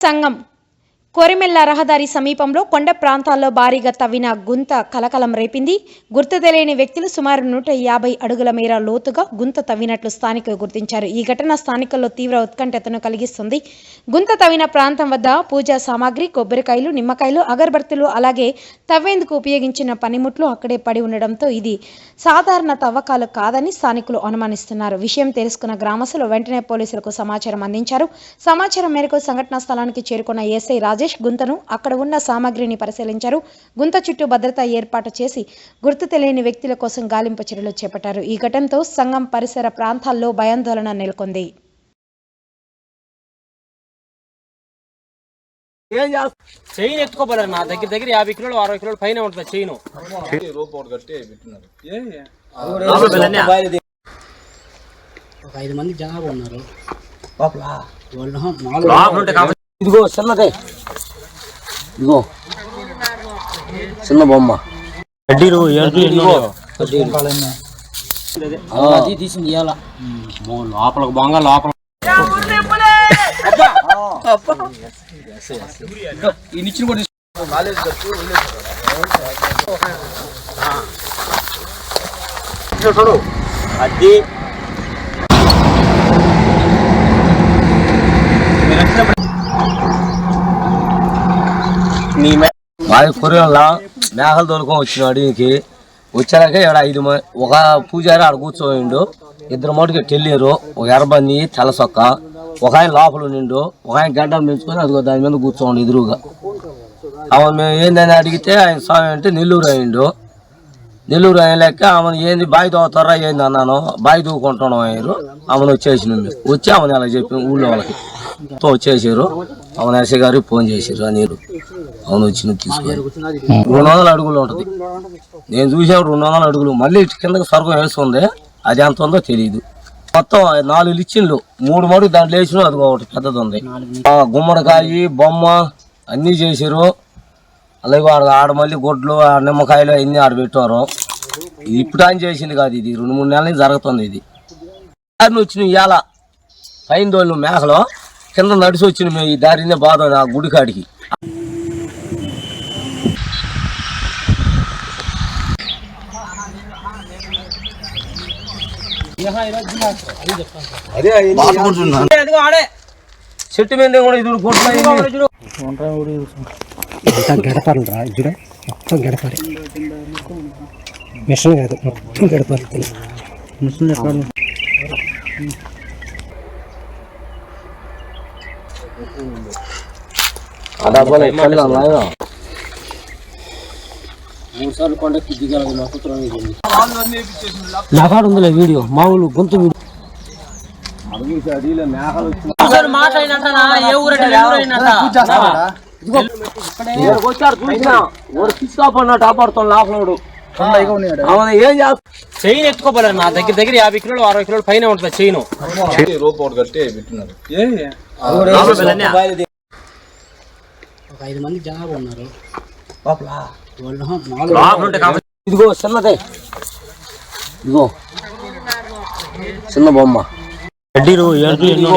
సంఘం కోరిమెల్ల రహదారి సమీపంలో కొండ ప్రాంతాల్లో భారీగా తవ్విన గుంత కలకలం రేపింది. గుర్తు తెలియని వ్యక్తులు సుమారు నూట యాభై అడుగుల మేర లోతుగా గుంత తవ్వినట్లు స్థానికులు గుర్తించారు. ఈ ఘటన స్థానికుల్లో తీవ్ర ఉత్కంఠతను కలిగిస్తుంది. గుంత తవ్విన ప్రాంతం వద్ద పూజా సామాగ్రి కొబ్బరికాయలు నిమ్మకాయలు అగరబత్తులు అలాగే తవ్వేందుకు ఉపయోగించిన పనిముట్లు అక్కడే పడి ఉండడంతో ఇది సాధారణ తవ్వకాలు కాదని స్థానికులు అనుమానిస్తున్నారు. విషయం తెలుసుకున్న గ్రామస్తులు వెంటనే పోలీసులకు సమాచారం అందించారు. సమాచారం మేరకు సంఘటనా స్థలానికి చేరుకున్న ఎస్ఐ రాజేష్ గుంతను అక్కడ ఉన్న సామాగ్రిని పరిశీలించారు. గుంత చుట్టూ భద్రతా ఏర్పాటు చేసి గుర్తు తెలియని వ్యక్తుల కోసం గాలింపు చర్యలు చేపట్టారు. ఈ ఘటనతో సంఘం పరిసర ప్రాంతాల్లో భయాందోళన నెలకొంది. ఏం చేస్తా? చైన్ ఎత్తుకోపోలేరు నా దగ్గర దగ్గర యాభై కిలోలు అరవై కిలోలు పైన ఉంటుంది చైన్. ఒక ఐదు మంది జనాభా ఉన్నారు. లోపల. వాళ్ళు నాలుగు ఇదిగో చిన్నదే. ఇదిగో చిన్న బొమ్మ. వడ్డీలు తీసింది లోపల బొంగ లోపల. కూడా చూడు. అది నీ మాది కొరియన్లా మేఘలు తోలుకొని వచ్చినాడు ఈయనకి వచ్చాక ఇక్కడ ఐదు మంది ఒక పూజారి ఆడ కూర్చోయిండు ఇద్దరు మటుకు వెళ్ళారు ఒక ఎర్రబంది తెల్ల సొక్క ఒక ఆయన లోపల నిండు ఒక ఆయన గడ్డలు పెంచుకొని అదిగో దాని మీద కూర్చోండి ఎదురుగా. ఆమె మేము ఏందని అడిగితే ఆయన స్వామి అంటే నెల్లూరు అయిండు. నెల్లూరు అయిన లెక్క ఆమెను ఏంది బావి తోగుతారా ఏంది అన్నాను. బావి తూకుంటున్నాం అయ్యారు. ఆమెను వచ్చేసినాం వచ్చి ఆమెను అలా చెప్పి ఊళ్ళో వాళ్ళకి తో వచ్చేసారు. ఎస్ఐ గారికి ఫోన్ చేసారు ఆ నీరు. అవును వచ్చి తీసుకొని రెండు వందల అడుగులు ఉంటుంది. నేను చూసాను రెండు వందల అడుగులు. మళ్ళీ కిందకి స్వర్గం వేస్తుంది. అది ఎంత ఉందో తెలియదు మొత్తం నాలుగు లిచ్చిన్లు మూడు మడుగు దాంట్లో వేసిన అది ఒకటి పెద్దది ఉంది. ఆ, గుమ్మడికాయ బొమ్మ అన్నీ చేసారు అలాగే ఆడ ఆడ మళ్ళీ గుడ్లు నిమ్మకాయలు అన్నీ ఆడ పెట్టారు. ఇది ఇప్పుడు ఆయన చేసింది కాదు ఇది. రెండు మూడు నెలల జరుగుతుంది ఇది. వచ్చిన ఇవాళ పైన తోలిన మేకలు కింద నడిచి వచ్చిన మేము ఈ దారినే బాధ ఆ గుడి కాడికి అదిగో ఆడే. చెట్టు మీద కూడా ఇది అంతా గడపాలి రా ఇక్కడ మొత్తం గడపాలి. మిషన్ కాదు మొత్తం గడపాలి. మిషన్ ఆ డబ్బాలు నాయనా? నా కాడ ఉందిలే వీడియో మామూలు గొంతు వీడియో మాట్లాడినట్టనా ఏ చైన్ ఎత్తుకోపోలేరు నా దగ్గర దగ్గర యాభై కిలోలు అరవై కిలోలు పైన ఉంటుంది చైన్. రూప్ ఒకటి కట్టి పెట్టినారు. ఒక ఐదు మంది జనాభా ఉన్నారు. ఇదిగో చిన్నదే. ఇదిగో. చిన్న బొమ్మ. వడ్డీలు ఇదిగో.